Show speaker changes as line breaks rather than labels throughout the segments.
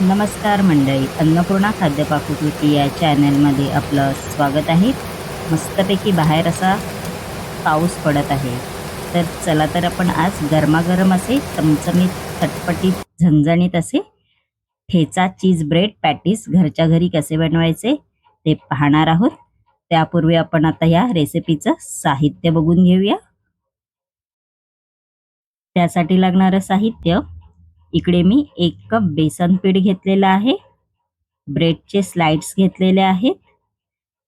नमस्कार मंडळी अन्नपूर्णा खाद्यपाककृती या चॅनलमध्ये आपलं स्वागत आहे. मस्तपैकी बाहेर असा पाऊस पडत आहे. तर चला तर आपण आज गरमागरम असे चमचमीत चटपटीत झणझणीत असे ठेचा चीज ब्रेड पॅटीस घरच्या घरी कसे बनवायचे ते पाहणार आहोत. त्यापूर्वी आपण आता या रेसिपीचं साहित्य बघून घेऊया. त्यासाठी लागणारं साहित्य इकडे मी एक कप बेसन पीठ घेतलेलं आहे. ब्रेडचे स्लाइड्स घेतलेले आहेत.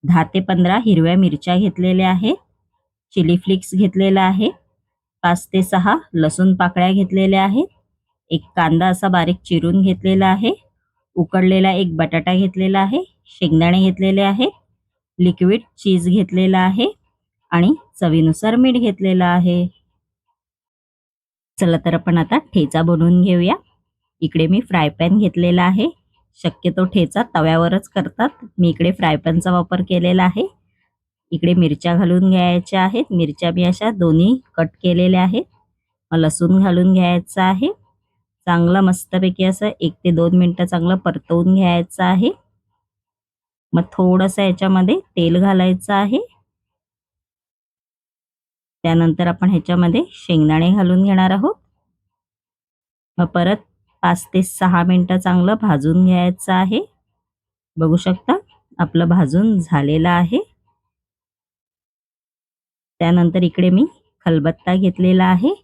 दहा ते पंधरा हिरव्या मिरच्या घेतलेल्या आहेत. चिली फ्लिक्स घेतलेला आहे. पाच ते सहा लसूण पाकळ्या घेतलेल्या आहेत. एक कांदा असा बारीक चिरून घेतलेला आहे. उकडलेला एक बटाटा घेतलेला आहे. शेंगदाणे घेतलेले आहे. लिक्विड चीज घेतलेला आहे. आणि चवीनुसार मीठ घेतलेलं आहे. चला तर आपण आता ठेचा बनवून घेऊया. इकडे मी फ्राय पॅन घेतलेला आहे. शक्यतो ठेचा तव्यावरच करतात. मी इकडे फ्राय पॅनचा वापर केलेला आहे. इकडे मिरच्या घालून घ्यायच्या आहेत. मिरच्या मी अशा दोन्ही कट केलेल्या आहेत. मग लसूण घालून घ्यायचं आहे. चांगलं मस्तपैकी असं एक ते दोन मिनटं चांगलं परतवून घ्यायचं आहे. मग थोडंसं याच्यामध्ये तेल घालायचं आहे. त्यानंतर आपण ह्याच्यामध्ये शेंगदाणे घालून घेणार आहोत. मग परत पाच ते सहा मिनटं चांगलं भाजून घ्यायचं आहे. बघू शकता आपलं भाजून झालेलं आहे. त्यानंतर इकडे मी खलबत्ता घेतलेला आहे.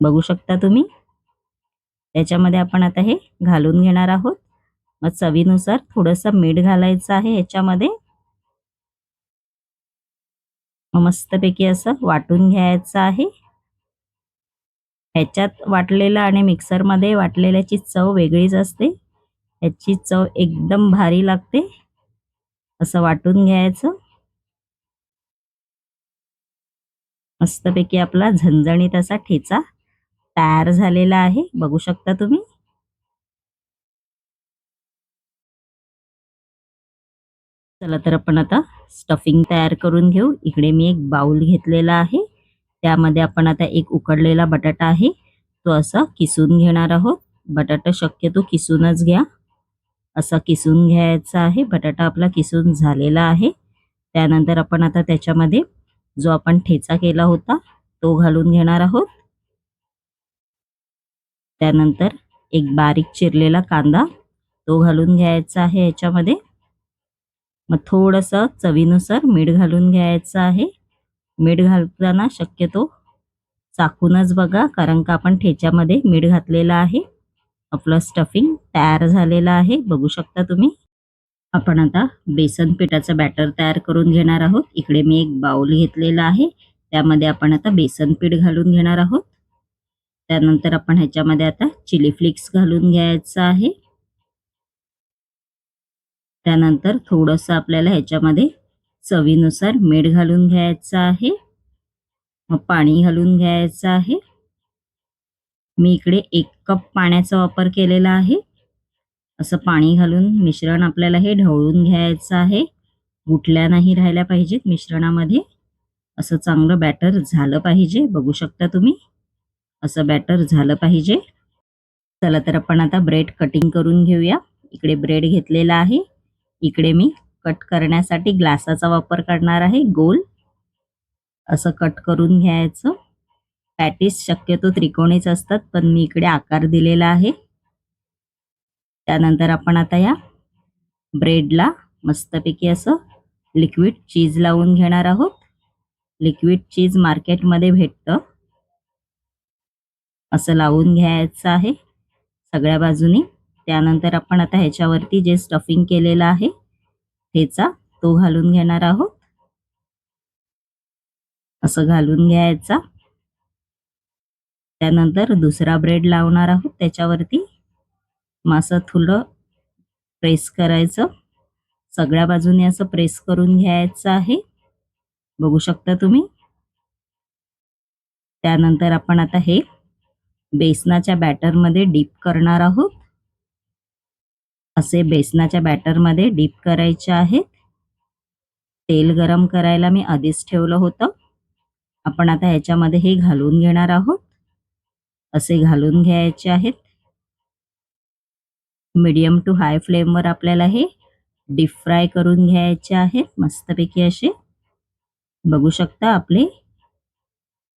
बघू शकता तुम्ही. त्याच्यामध्ये आपण आता हे घालून घेणार आहोत. मग चवीनुसार थोडंसं मीठ घालायचं आहे ह्याच्यामध्ये. मस्तपैकी असं वाटून घ्यायचं आहे. ह्याच्यात वाटलेलं आणि मिक्सरमध्ये वाटलेल्याची चव वेगळीच असते. ह्याची चव एकदम भारी लागते. असं वाटून घ्यायचं. मस्तपैकी आपला झणझणीत असा ठेचा तयार झालेला आहे. बघू शकता तुम्ही. चला तर आपण आता स्टफिंग तयार करून घेऊ. इकडे मी एक बाउल घेतलेला आहे. त्यामध्ये आपण आता एक उकडलेला बटाटा आहे. तो असा किसून घेणार आहोत. बटाटा शक्यतो किसूनच घ्या. असा किसून घ्यायचा आहे. बटाटा आपला किसून झालेला आहे. त्यानंतर आपण आता त्याच्यामध्ये जो आपण ठेचा केला होता तो घालून घेणार आहोत. त्यानंतर एक बारीक चिरलेला कांदा तो घालून घ्यायचा आहे याच्यामध्ये. मग थोडंसं चवीनुसार मीठ घालून घ्यायचं आहे. मीठ घालताना शक्यतो चाकूनच बघा कारण का आपण ठेच्यामध्ये मीठ घातलेलं आहे. आपलं स्टफिंग तयार झालेलं आहे बघू शकता तुम्ही. आपण आता बेसन पिठाचं बॅटर तयार करून घेणार आहोत. इकडे मी एक बाउल घेतलेला आहे. त्यामध्ये आपण आता बेसन पीठ घालून घेणार आहोत. त्यानंतर आपण ह्याच्यामध्ये आता चिली फ्लिक्स घालून घ्यायचं आहे. त्यानंतर थोडंसं आपल्याला ह्याच्यामध्ये चवीनुसार मीठ घालून घ्यायचं आहे. मग पाणी घालून घ्यायचं आहे. मी इकडे एक कप पाण्याचा वापर केलेला आहे. असं पाणी घालून मिश्रण आपल्याला हे ढवळून घ्यायचं आहे. गुटल्या नाही राहिल्या पाहिजेत मिश्रणामध्ये. असं चांगलं बॅटर झालं पाहिजे. बघू शकता तुम्ही. असं बॅटर झालं पाहिजे. चला तर आपण आता ब्रेड कटिंग करून घेऊया. इकडे ब्रेड घेतलेला आहे. इकडे मी कट करण्यासाठी ग्लासाचा वापर करणार आहे गोल. असं कट करून घ्यायचं. पॅटीस शक्यतो त्रिकोणीच असतात पण मी इकडे आकार दिलेला आहे. त्यानंतर आपण आता या ब्रेडला मस्तपैकी असं लिक्विड चीज लावून घेणार आहोत. लिक्विड चीज मार्केटमध्ये भेटतं. असं लावून घ्यायचं आहे. सगळ्या बाजूनी त्यानंतर आपण आता ह्याच्यावरती जे स्टफिंग केलेलं आहे त्याचा तो घालून घेणार आहोत. असं घालून घ्यायचा. त्यानंतर दुसरा ब्रेड लावणार आहोत त्याच्यावरती. मासा थोडं प्रेस करायचं. सगळ्या बाजूने असं प्रेस करून घ्यायचं आहे. बघू शकता तुम्ही. त्यानंतर आपण आता हे बेसनाच्या बॅटरमध्ये डीप करणार आहोत. असे बेसनाच्या बॅटरमध्ये डीप करायचे आहेत. तेल गरम करायला मी आधीच ठेवलं होतं. आपण आता ह्याच्यामध्ये हे घालून घेणार आहोत. असे घालून घ्यायचे आहेत. मीडियम टू हाय फ्लेमवर आपल्याला हे डीप फ्राय करून घ्यायचे आहेत. मस्तपैकी असे. बघू शकता आपले.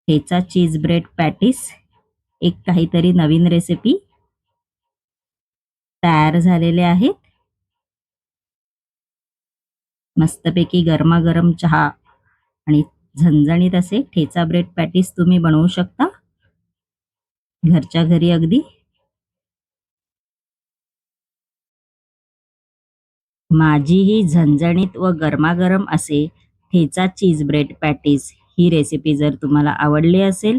हेचा चीज ब्रेड पॅटीस. एक काहीतरी नवीन रेसिपी. तयार झालेले आहेत. मस्तपैकी गरमागरम चहा आणि झणझणीत असे ठेचा ब्रेड पॅटीस तुम्ही बनवू शकता. घरच्या घरी अगदी. माझी ही झणझणीत व गरमागरम असे ठेचा चीज ब्रेड पॅटीस ही रेसिपी जर तुम्हाला आवडली असेल